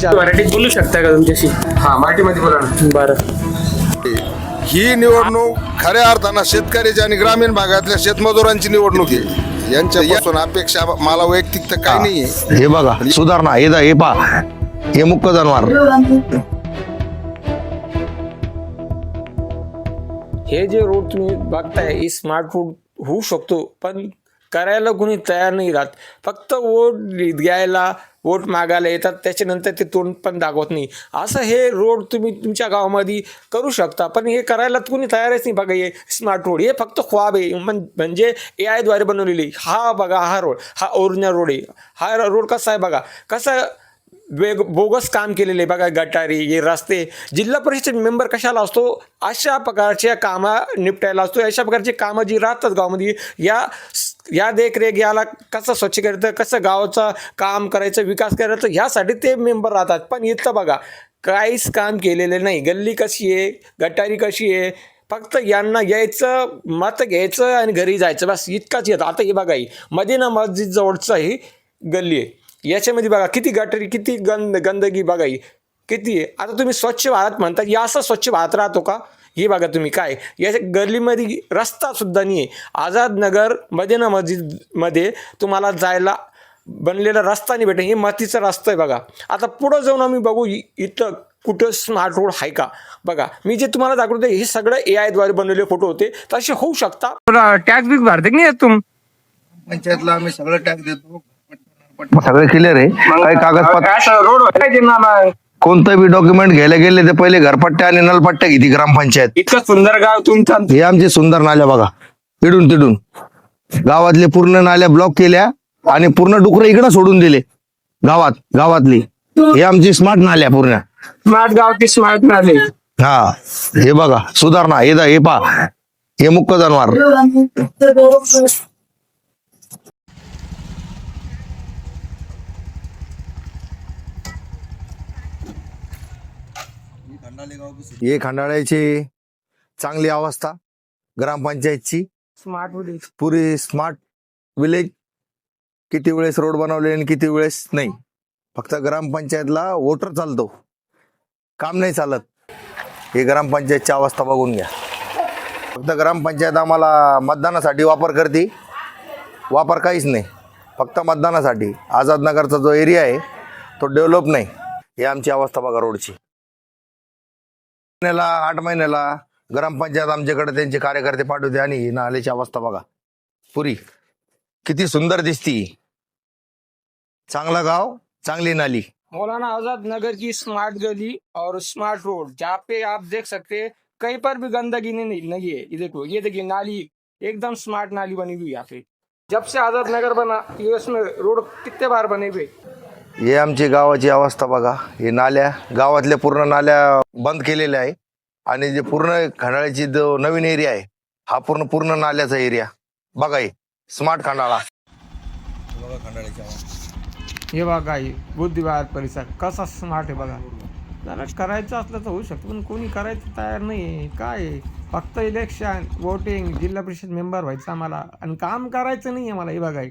विचार मराठीत बोलू शकता का तुमच्याशी? हा मराठीमध्ये बोला ना. बरं. ही निवडणूक खऱ्या अर्थानं शेतकऱ्याची आणि ग्रामीण भागातल्या शेतमजुरांची निवडणूक आहे. यांच्यापासून अपेक्षा मला वैयक्तिक तर काही नाहीये. हे बघा सुधारणा हे दा- हे पहा. हे मुक्क जनावर. हे जे रोड तुम्ही बघताय हे स्मार्ट रोड होऊ शकतो पण करायला कुणी तयार नाही राहत. फक्त वोट घ्यायला वोट मागायला येतात त्याच्यानंतर ते तोंड पण दाखवत नाही. असं हे रोड तुम्ही तुमच्या गावामध्ये करू शकता पण हे करायला कुणी तयारच नाही. बघा हे स्मार्ट रोड हे फक्त ख्वाब आहे. म्हण- म्हणजे ए आयद्वारे बनवलेली. हा बघा हा रोड हा ओरिजिनल रोड आहे. हा रोड कसा आहे बघा कसा वेग बोगस काम केलेले बघा गटारी हे रस्ते. जिल्हा परिषद मेंबर कशाला असतो? अशा प्रकारच्या कामा निपटायला असतो. अशा प्रकारची कामं जी राहतात गावामध्ये या या देखरेख याला कसं स्वच्छ करायचं कसं गावाचं काम करायचं विकास करायचं ह्यासाठी ते मेंबर राहतात. पण इथं बघा काहीच काम केलेलं नाही. गल्ली कशी आहे? गटारी कशी आहे? फक्त यांना यायचं मत घ्यायचं आणि घरी जायचं. बस इतकाच येतं. आता हे बघा ही मदिना मस्जिद जवळचं ही गल्ली आहे. याच्यामध्ये बघा किती गटारी किती गंद गंदगी बघा ही. किती? आहे आता तुम्ही स्वच्छ भारत म्हणता या असं स्वच्छ भारत राहतो का? हे बघा तुम्ही काय? या गल्लीमध्ये रस्ता सुद्धा नाही आहे आझाद नगर मदिना मस्जिदमध्ये तुम्हाला जायला बनलेला रस्ता नाही भेटेल हे मातीचा रस्ता आहे बघा. आता पुढं जाऊन आम्ही बघू इथं कुठं स्मार्ट रोड आहे का? बघा मी जे तुम्हाला दाखवते हे सगळं ए आयद्वारे बनवलेले फोटो होते. तसे होऊ शकता. टॅक्स बिक्स भरते की नाही येत तुम पंचायतला आम्ही सगळं टॅक्स देतो. सगळे क्लिअर आहे. काही कागदपत्र रोड पाहिजे ना कोणतं बी डॉक्युमेंट घ्यायला गेले ते पहिले घरपट्ट्या आणि नलपट्ट्या घेते ग्रामपंचायत? इतकं सुंदर गाव तुमचं हे आमचे सुंदर नाल्या बघा. तिडून तिडून. गावातले पूर्ण नाल्या ब्लॉक केल्या आणि पूर्ण डुकरं इकडं सोडून दिले. गावात गावातली. हे आमची स्मार्ट नाल्या पूर्ण. स्मार्ट गाव की स्मार्ट नाले. हा हे बघा. सुधारणा हे दा- हे पहा. हे मुक्क जनावर. हे खंडाळ्याची चांगली अवस्था ग्रामपंचायतची. स्मार्ट होईल पुरी स्मार्ट विलेज किती वेळेस रोड बनवले आणि किती वेळेस नाही. फक्त ग्रामपंचायतला वोटर चालतो. काम नाही चालत. हे ग्रामपंचायतची अवस्था बघून घ्या. फक्त ग्रामपंचायत आम्हाला मतदानासाठी वापर करते. वापर काहीच नाही. फक्त मतदानासाठी. आझाद नगरचा जो एरिया आहे तो डेव्हलप नाही. ही आमची अवस्था बघा रोडची महिन्याला आठ महिन्याला ग्रामपंचायत आमच्याकडे त्यांचे कार्यकर्ते पाठवते आणि नाल्याची अवस्था बघा. पुरी किती सुंदर दिसती. चांगला गाव चांगली नाली. मौलाना आजाद नगर की स्मार्ट गली और स्मार्ट रोड जहाँ पे आप देख सकते हैं कहीं पर भी गंदगी नहीं नहीं है. ये देखो ये देखिए नाली एकदम स्मार्ट नाली बनी हुई यहाँ पे. जब से आजाद नगर बना ये उसमें रोड कितने बार बने हुए? हे आमची गावाची अवस्था बघा. हे नाल्या गावातल्या पूर्ण नाल्या बंद केलेल्या आहे. आणि जे पूर्ण खंडाळ्याची जो नवीन एरिया आहे हा पूर्ण पूर्ण नाल्याचा एरिया. बघा हे स्मार्ट खंडाळा. हे बघा हे बुद्धिवार परिसर कसा स्मार्ट आहे बघा. जरा करायचं असलं तर होऊ शकतं पण कोणी करायचं तयार नाही आहे. काय फक्त इलेक्शन वोटिंग जिल्हा परिषद मेंबर व्हायचं आम्हाला. आणि काम करायचं नाही आहे मला हे बघा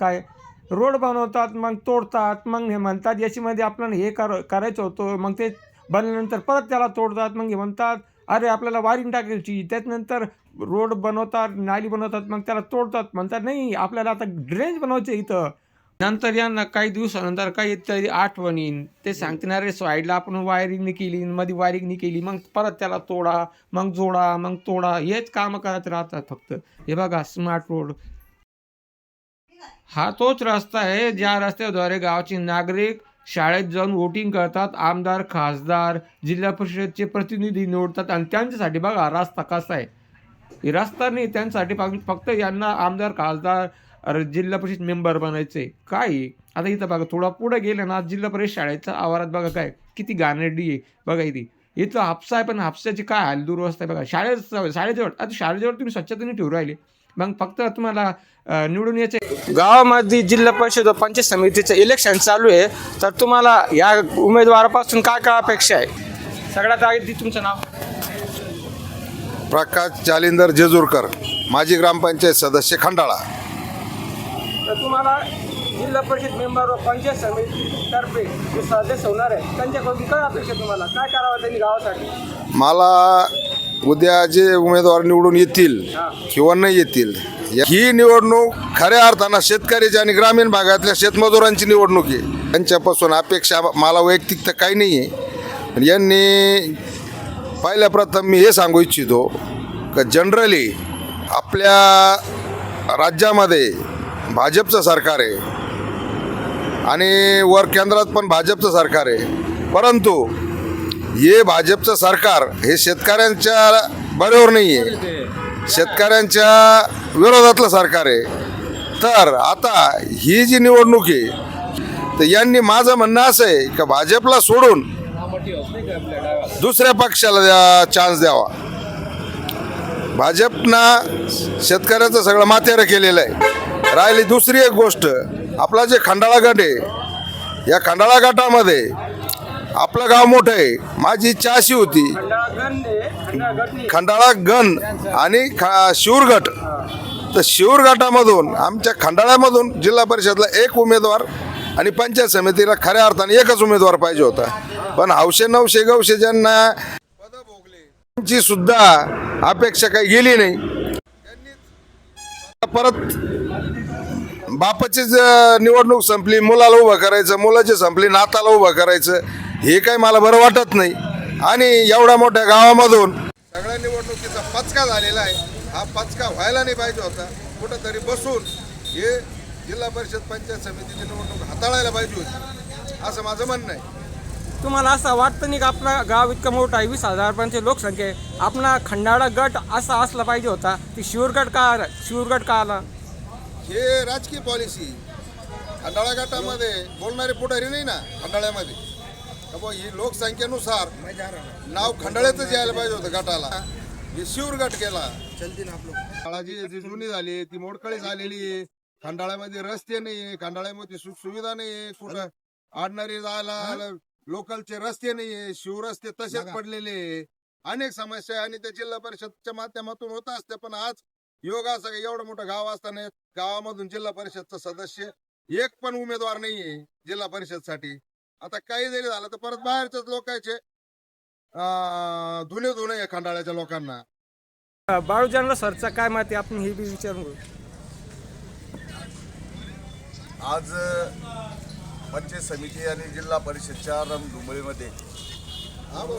काय? रोड बनवतात मग तोडतात मग हे म्हणतात. याच्यामध्ये आपल्याला हे कर करायचं होतं. मग ते बनल्यानंतर परत त्याला तोडतात मग हे म्हणतात अरे आपल्याला वायरिंग टाकायची. त्याच्यानंतर रोड बनवतात नाली बनवतात मग त्याला तोडतात. म्हणतात नाही आपल्याला आता ड्रेनेज बनवायचे इथं. नंतर यांना काही दिवसानंतर काही तरी आठवणी ते सांगते ना रे साईडला आपण वायरिंग केली मध्ये वायरिंग नाही केली. मग परत त्याला तोडा मग जोडा मग तोडा. हेच कामं करत राहतात फक्त. हे बघा स्मार्ट रोड हा तोच रस्ता आहे ज्या रस्त्याद्वारे गावाचे नागरिक शाळेत जाऊन वोटिंग करतात आमदार खासदार जिल्हा परिषदचे प्रतिनिधी निवडतात आणि त्यांच्यासाठी बघा रस्ता कसा आहे. रस्ता नाही त्यांच्यासाठी फक्त- फक्त यांना आमदार खासदार अरे जिल्हा परिषद मेंबर बनायचे. काय? आहे? आता इथं बघा थोडा पुढे गेलं ना जिल्हा परिषद शाळेच्या आवारात बघा काय किती घाणेरडी आहे. बघा इथे. इथं हापसा आहे पण हापसाची काय हाल दुरवस्था आहे बघा. शाळेत शाळेजवळ आता शाळेजवळ तुम्ही स्वच्छतेने ठेवू राहिले. मग फक्त तुम्हाला निवडून यायचे गावामध्ये जिल्हा परिषद व पंचायत समितीचं इलेक्शन चालू आहे. तर तुम्हाला या उमेदवारापासून काय काय अपेक्षा आहे? सगळ्यात आधी तुमचं नाव. प्रकाश जालिंदर जेजूरकर माजी ग्रामपंचायत सदस्य खंडाळा. तर तुम्हाला जिल्हा परिषद मेंबर व पंचायत समिती तर्फे जे सदस्य होणार आहे त्यांच्याकडून काय अपेक्षा तुम्हाला? काय करावं त्यांनी गावासाठी? मला उद्या जे उमेदवार निवडून येतील किंवा नाही येतील ही निवडणूक खऱ्या अर्थानं शेतकऱ्याची आणि ग्रामीण भागातल्या शेतमजुरांची निवडणूक आहे. त्यांच्यापासून अपेक्षा मला वैयक्तिक तर काही नाही आहे. पण यांनी पहिल्या प्रथम मी हे सांगू इच्छितो का जनरली आपल्या राज्यामध्ये भाजपचं सरकार आहे आणि वर केंद्रात पण भाजपचं सरकार आहे. परंतु हे भाजपचं सरकार हे शेतकऱ्यांच्या बरोबर नाही आहे शेतकऱ्यांच्या विरोधातलं सरकार आहे. तर आता ही जी निवडणूक आहे तर यांनी माझं म्हणणं असं आहे का भाजपला सोडून दुसऱ्या पक्षाला द्या चान्स द्यावा. भाजपनं शेतकऱ्याचं सगळं माथेरं केलेलं आहे. राहिली दुसरी एक गोष्ट आपला जे खंडाळा गट आहे या खंडाळा गटामध्ये आपलं गाव मोठं आहे. माझी इच्छा अशी होती. खंडाळा गण आणि ख तर शिवरगटामधून आमच्या खंडाळ्यामधून जिल्हा परिषदला एक उमेदवार आणि पंचायत समितीला खऱ्या अर्थाने एकच उमेदवार पाहिजे होता. पण हौशे नवशे गवशे ज्यांना पद भोगले त्यांची सुद्धा अपेक्षा काही गेली नाही. परत बापाचीच निवडणूक संपली मुलाला उभं करायचं मुलाची संपली नाताला उभं करायचं. हे काही मला बरं वाटत नाही. आणि एवढ्या मोठ्या गावामधून सगळ्या निवडणुकीचा पचका झालेला आहे. हा पचका व्हायला नाही पाहिजे होता. कुठंतरी बसून हे जिल्हा परिषद पंचायत समितीची निवडणूक हाताळायला पाहिजे होती. असं माझं म्हणणं आहे. तुम्हाला असं वाटतं नाही का आपला गाव इतकं मोठं आहे? वीस हजारपर्यंत लोकसंख्या आहे. आपला खंडाळा गट असा असला पाहिजे होता. ती शिवरगड का आला? शिवरगड का आला? हे राजकीय पॉलिसी खंडाळा गटामध्ये बोलणारे पुढारी नाही ना खंडाळ्यामध्ये. का ही लोकसंख्येनुसार नाव खंडाळ्यातच यायला पाहिजे होतं गटाला. हे शिवर गट केला. शाळाची जी जुनी झाली ती मोडकळी झालेली आहे. खंडाळ्यामध्ये रस्ते नाही आहे खंडाळ्यामध्ये सुख सुविधा नाही आहे कुठं आडणारी जायला लोकलचे रस्ते नाही आहे शिवरस्ते तसेच पडलेले. अनेक समस्या आणि त्या जिल्हा परिषदच्या माध्यमातून होत असते पण आज योग का एवढं मोठं गाव असताना गावामधून जिल्हा परिषदचा सदस्य एक पण उमेदवार नाहीये जिल्हा परिषदसाठी. आता काही जरी झालं तर परत बाहेरच्याच लोकांचे अं, धुणे धुणे आहे खंडाळ्याच्या लोकांना. बाळूजानला सरचा काय माहिती? आपण हे बी विचारून घेऊ. आज पंचायत समिती आणि जिल्हा परिषदच्या रमधुमळीमध्ये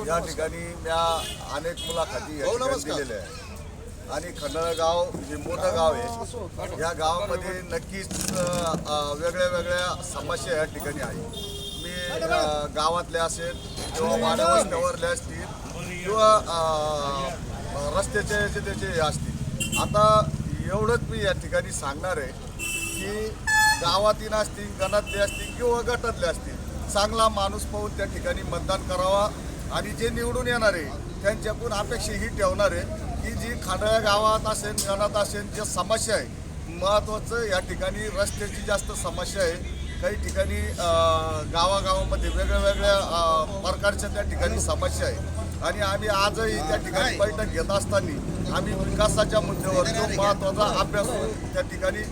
या ठिकाणी म्या अनेक मुलाखती या ठिकाणी. दिलेल्या आहे आणि खंडाळा गाव जे मोठं गाव आहे या गावामध्ये नक्कीच अ, अ, वेगळ्या वेगळ्या समस्या या ठिकाणी आहे मी अ, गावातल्या असेल किंवा वाड्या वस्त्यावरल्या असतील किंवा रस्त्याचे जे त्याचे हे असतील. आता एवढंच मी या ठिकाणी सांगणार आहे की गावातील असतील गणातले असतील किंवा गटातले असतील चांगला माणूस पाहून त्या ठिकाणी मतदान करावा आणि जे निवडून येणार आहे त्यांच्याकडून अपेक्षा ही ठेवणार आहे की जी खांडाळ्या गावात असेल गणात असेल जे समस्या आहे महत्त्वाचं या ठिकाणी रस्त्याची जास्त समस्या आहे. काही ठिकाणी गावागावामध्ये वेगळ्या प्रकारच्या त्या ठिकाणी समस्या आहे. आणि आम्ही आजही त्या ठिकाणी बैठक घेत असताना आम्ही विकासाच्या मुद्द्यावर जो महत्त्वाचा अभ्यास त्या ठिकाणी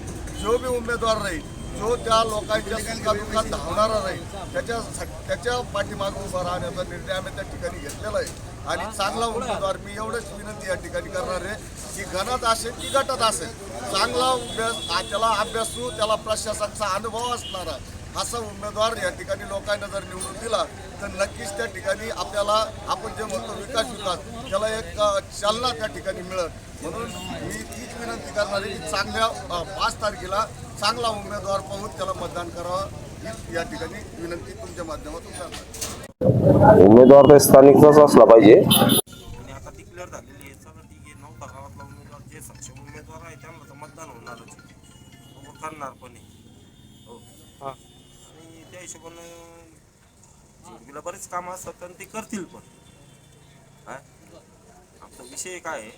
जो बी उमेदवार राहील जो त्या लोकांच्या सुखादुखात धावणारा राहील त्याच्या त्याच्या पाठीमागे उभा राहण्याचा निर्णय आम्ही त्या ठिकाणी घेतलेला आहे. आणि चांगला उमेदवार. मी एवढंच विनंती या ठिकाणी करणार आहे की गणात असेल की गटात असेल चांगला अभ्यास त्याला अभ्यासू त्याला प्रशासनाचा अनुभव असणारा असा उमेदवार या ठिकाणी लोकांना जर निवडून दिला तर नक्कीच त्या ठिकाणी आपल्याला आपण जे म्हणतो विकास विकास त्याला एक चालना त्या ठिकाणी मिळत म्हणून मी तीच विनंती करणार आहे की चांगल्या पाच तारखेला चांगला उमेदवार पाहून त्याला मतदान करावं हीच या ठिकाणी विनंती तुमच्या माध्यमातून करणार उमेदवार तर स्थानिकचाच असला पाहिजे. आणि आता डिक्लेअर झालेली आहे. सगळं ठीक आहे. नऊ गावातला उमेदवार जे सक्षम उमेदवार आहे त्यांना तर मतदान होणारच आहे. तो करणार पण आहे. हो. आणि त्या हिशोबानं जिंकीला बरेच कामं असतात आणि ते करतील पण. काय आमचा विषय काय आहे.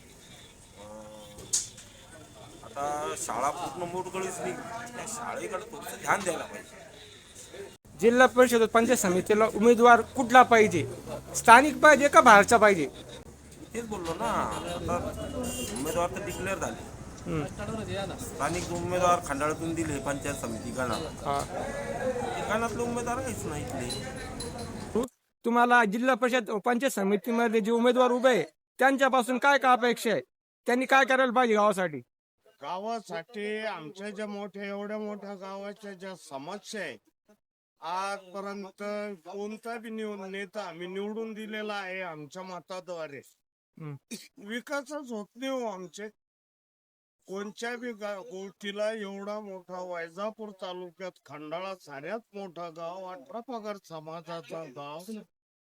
आता शाळा पूर्ण मोडगळीच नाही त्या शाळेकडे थोडंसं ध्यान द्यायला पाहिजे. जिल्हा परिषद व पंचायत समितीला उमेदवार कुठला पाहिजे? स्थानिक पाहिजे का बाहेरचा पाहिजे? तेच बोललो ना. आता उमेदवार तर डिक्लेअर झाले. स्थानिक उमेदवार खंडाळातून दिले पंचायत समिती गणाला हा. गणातले उमेदवार आहेच ना इथले. तुम्हाला जिल्हा परिषद पंचायत समितीमध्ये जे उमेदवार उभे आहे त्यांच्यापासून काय काय अपेक्षा आहे? त्यांनी काय करायला पाहिजे गावासाठी? गावासाठी आमच्या ज्या मोठ्या एवढ्या मोठ्या गावाच्या ज्या समस्या आहेत आजपर्यंत कोणता बी नेता आम्ही निवडून दिलेला आहे आमच्या मताद्वारे. विकासच होत नाही हो आमचे. कोणत्या बी गा- गोष्टीला एवढा मोठा वैजापूर तालुक्यात खंडाळा साऱ्यात मोठा गाव अठरा पगार समाजाचा गाव.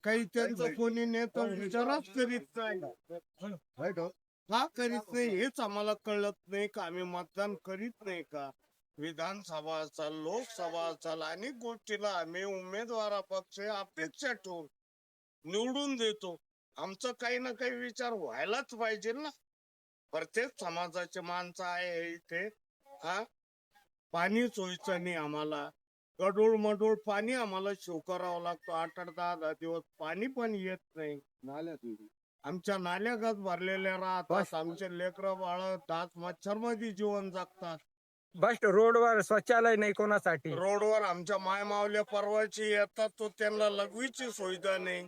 काही त्यांचं कोणी नेता विचारच करीत नाही. का करीत नाही हेच आम्हाला कळत नाही का? आम्ही मतदान करीत नाही का? विधानसभा असेल लोकसभा असेल अनेक गोष्टीला आम्ही उमेदवारापक्ष अपेक्षा ठेवून निवडून देतो. आमचं काही ना काही विचार व्हायलाच पाहिजे ना. प्रत्येक समाजाचे माणसं आहे इथे. हा? पाणी सोयीचं नाही आम्हाला. गडूळ मडूळ पाणी आम्हाला शिव करावं लागतो. आठ आठ दहा दहा दिवस पाणी पण येत नाही. आमच्या नाल्यागत भरलेल्या राहतात. आमचे लेकर बाळ दात मच्छरमध्ये जीवन जगतात. बस रोडवर शौचालय नाही कोणासाठी? रोडवर आमच्या माय मावल्या परवाची येतात तो त्यांना लघवीची सुविधा नाही.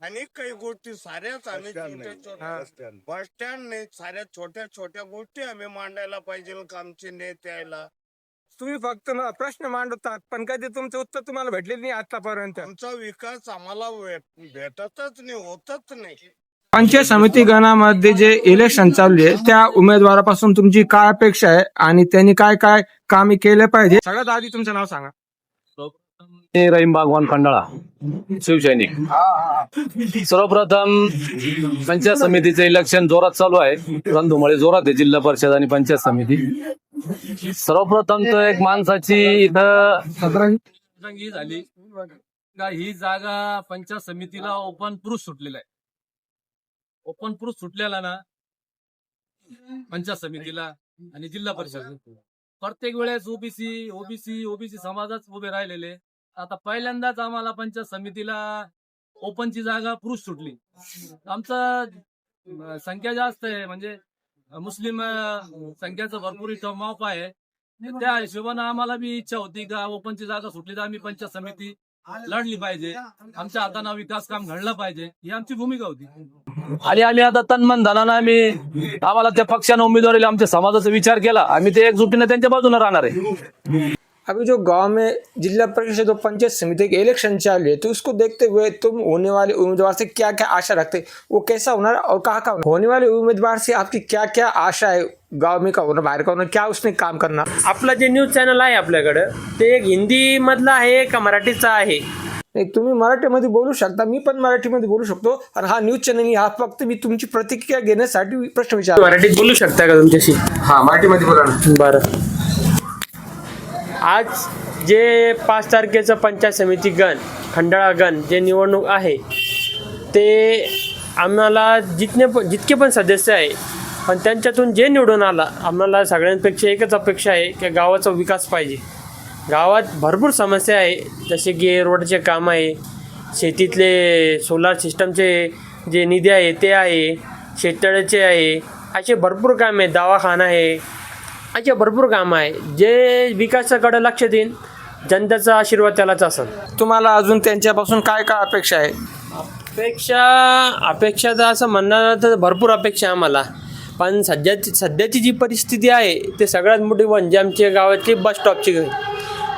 अनेक काही गोष्टी साऱ्याच आम्ही बस स्टँड नाही. साऱ्या छोट्या छोट्या गोष्टी आम्ही मांडायला पाहिजे का आमचे नेते यायला. तुम्ही फक्त म- प्रश्न मांडतात पण कधी तुमचं उत्तर तुम्हाला भेटलेलं नाही आतापर्यंत. आमचा विकास आम्हाला भेट- भेटतच नाही होतच नाही. पंचायत समिती गणामध्ये जे इलेक्शन चालू आहे त्या उमेदवारापासून तुमची काय अपेक्षा आहे आणि त्यांनी काय काय कामे केले पाहिजे? सगळ्यात आधी तुमचं नाव सांगा. रहीम बागवान खंडाळा शिवसैनिक. सर्वप्रथम पंचायत समितीचं इलेक्शन जोरात चालू आहे. रणधुमाळी जोरात आहे जिल्हा परिषद आणि पंचायत समिती. सर्वप्रथम तर एक माणसाची इथं झाली ही जागा पंचायत समितीला ओपन प्रूफ सुटलेला आहे. ओपन प्रूफ सुटलेला ना पंचायत समितीला आणि जिल्हा परिषद. प्रत्येक वेळेस ओबीसी ओबीसी ओबीसी समाजाच उभे राहिलेले. आता पहिल्यांदाच आम्हाला पंचायत समितीला ओपनची जागा पुरुष सुटली. आमचं संख्या जास्त आहे. म्हणजे मुस्लिम संख्याचं भरपूर इथं माप आहे. त्या हिशोबानं आम्हाला बी इच्छा होती का ओपनची जागा सुटली तर आम्ही पंचायत समिती लढली पाहिजे. आमच्या हाताने विकास काम घडलं पाहिजे. ही आमची भूमिका होती. आणि आम्ही आता तन्मन धनानं आम्ही आम्हाला त्या पक्षानं उमेदवारी आमच्या समाजाचा विचार केला. आम्ही ते एकजुटीनं त्यांच्या बाजूने राहणार आहे. अभी जो गांव में जिला परिषद और पंचायत समिति के इलेक्शन चालू है तो उसको देखते हुए तुम होने वाले उम्मीदवार से क्या क्या आशा रखते वो कैसा होना है और कहाँ कहाँ होने वाले उम्मीदवार से आपकी क्या क्या आशा है गांव में का होना बाहर का होना क्या उसने काम करना? आपलं जे न्यूज चॅनल आहे आपल्याकडं ते एक हिंदी मधलं आहे का मराठीचं आहे. नाही तुम्ही मराठीमध्ये बोलू शकता मी पण मराठीमध्ये बोलू शकतो. आणि हा न्यूज चॅनल हा फक्त मी तुमची प्रतिक्रिया घेण्यासाठी प्रश्न विचार मराठीत बोलू शकता का तुमच्याशी? हा मराठीमध्ये बोला ना. बरं. आज जे पाच तारखेचं पंचायत समिती गण खंडाळा गण जे निवडणूक आहे ते आम्हाला जितने पण जितके पण सदस्य आहे पण त्यांच्यातून जे निवडून आला आम्हाला सगळ्यांपेक्षा एकच अपेक्षा आहे की गावाचा विकास पाहिजे. गावात भरपूर समस्या आहे जसे की रोडचे काम आहे शेतीतले सोलार सिस्टमचे जे निधी आहे ते आहे शेततळ्याचे आहे असे भरपूर काम आहे दवाखाना आहे असे भरपूर कामं आहे. जे विकासाकडे लक्ष देईन जनतेचा आशीर्वाद त्यालाच असेल. तुम्हाला अजून त्यांच्यापासून काय काय अपेक्षा आहे? अपेक्षा अपेक्षा तर असं म्हणणार तर भरपूर अपेक्षा आहे आम्हाला. पण सध्याची सध्याची जी परिस्थिती आहे ते सगळ्यात मोठी म्हणजे आमच्या गावातली बस स्टॉपची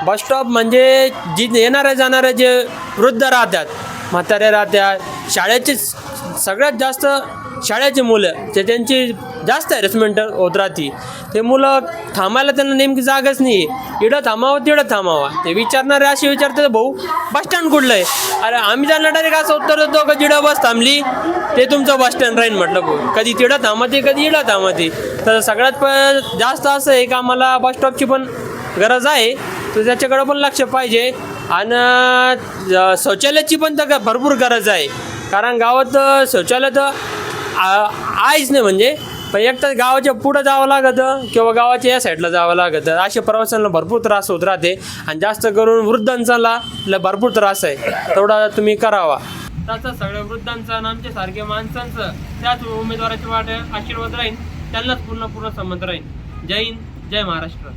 बस स्टॉप म्हणजे जी येणारे जाणारे जे वृद्ध राहतात म्हातारे राहतात शाळेचे सगळ्यात जास्त शाळेची मुलं जे त्यांची जास्त हॅरेसमेंट होत राहते ते मुलं थांबायला त्यांना नेमकी जागाच नाही इडं थांबावं तिडं थांबावा. ते विचारणारे असे विचारतात भाऊ बस स्टँड कुठलं आहे? अरे आम्ही त्यांना डायरेक्ट असं उत्तर देतो का जिडं बस थांबली ते तुमचं बस स्टँड राहील म्हटलं भाऊ. कधी तिडं थांबते कधी इडं थांबते. तर सगळ्यात प जास्त असं आहे का आम्हाला बस स्टॉपची पण गरज आहे. तर त्याच्याकडं पण लक्ष पाहिजे. आणि शौचालयाची पण तर भरपूर गरज आहे. कारण गावात शौचालय तर आहेच नाही म्हणजे. पण एक तर गावाच्या पुढं जावं लागतं किंवा गावाच्या या साईडला जावं लागतं. अशा प्रवासांना भरपूर त्रास होत राहते. आणि जास्त करून वृद्धांचा ला भरपूर त्रास आहे. तेवढा तुम्ही करावा. तसं सगळ्या वृद्धांचा आणि आमच्या सारख्या माणसांचं त्याच उमेदवाराची वाट आशीर्वाद राहील त्यांनाच पूर्ण पूर्ण संमत राहील जय हिंद जय महाराष्ट्र.